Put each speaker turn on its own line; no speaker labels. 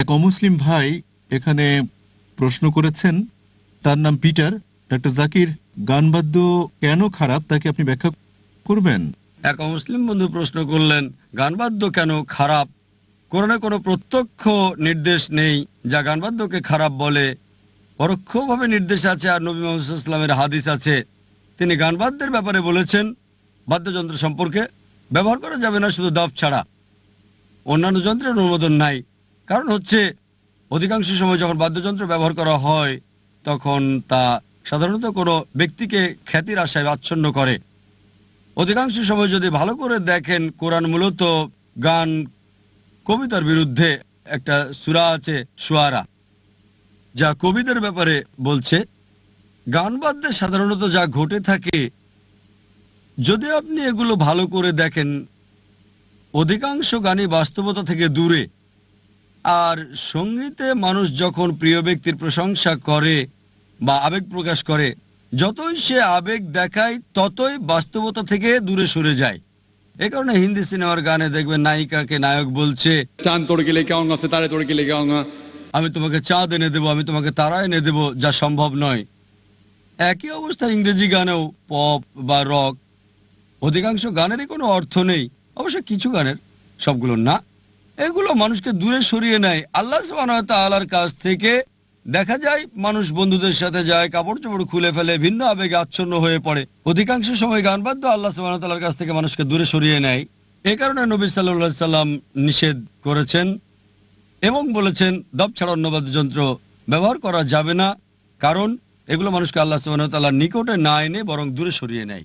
এক অমুসলিম ভাই এখানে প্রশ্ন করেছেন, তার নাম পিটার। ডাক্তার জাকির, গান বাদ্য কেন খারাপ? তাকে আপনি ব্যাখ্যা করবেন?
এক অমুসলিম বন্ধু প্রশ্ন করলেন গানবাদ্য কেন খারাপ? কোরআনে কোনো প্রত্যক্ষ নির্দেশ নেই যা গানবাদ্যকে খারাপ বলে। পরোক্ষভাবে নির্দেশ আছে আর নবী মোহাম্মদ ইসলামের হাদিস আছে। তিনি গানবাদ্যের ব্যাপারে বলেছেন, বাদ্যযন্ত্র সম্পর্কে ব্যবহার করা যাবে না, শুধু দফ ছাড়া। অন্যান্য যন্ত্রের অনুমোদন নাই। কারণ হচ্ছে অধিকাংশ সময় যখন বাদ্যযন্ত্র ব্যবহার করা হয়, তখন তা সাধারণত কোনো ব্যক্তিকে খ্যাতির আশায় আচ্ছন্ন করে। অধিকাংশ সময় যদি ভালো করে দেখেন, কোরআন মূলত গান, কবিতার বিরুদ্ধে একটা সুরা আছে, সুয়ারা, যা কবিদের ব্যাপারে বলছে। গান বাদ্যে সাধারণত যা ঘটে থাকে যদি আপনি এগুলো ভালো করে দেখেন, অধিকাংশ গানই বাস্তবতা থেকে দূরে। আর সঙ্গীতে মানুষ যখন প্রিয় ব্যক্তির প্রশংসা করে বা আবেগ প্রকাশ করে যতই সে আবেগ দেখায় ততই বাস্তবতা থেকে দূরে সরে যায়। এ কারণে হিন্দি সিনেমার গানে দেখবেন নায়িকাকে নায়ক বলছে
চাঁদ তোড়কে লেকে আউঙ্গা তারে তোর গেলে কেউ
আমি তোমাকে চাঁদ এনে দেবো আমি তোমাকে তারা এনে দেবো যা সম্ভব নয়। একই অবস্থা ইংরেজি গানেও পপ বা রক অধিকাংশ গানেরই কোনো অর্থ নেই। অবশ্য কিছু গানের সবগুলো না এগুলো মানুষকে দূরে সরিয়ে নেয়। আল্লাহ তাআলার কাছ থেকে দেখা যায়, মানুষ বন্ধুদের সাথে যায় কাপড় চোপড় খুলে ফেলে, ভিন্ন আবেগে আচ্ছন্ন হয়ে পড়ে। অধিকাংশ সময় গান বাদ্য আল্লাহ তাআলার কাছ থেকে মানুষকে দূরে সরিয়ে নেয়। এ কারণে নবী সাল্লাহ সাল্লাম নিষেধ করেছেন এবং বলেছেন দব ছাড়া অন্য বাদ্যযন্ত্র ব্যবহার করা যাবে না। কারণ এগুলো মানুষকে আল্লাহ সুবাহ তাল্লাহ নিকটে না এনে বরং দূরে সরিয়ে নেয়।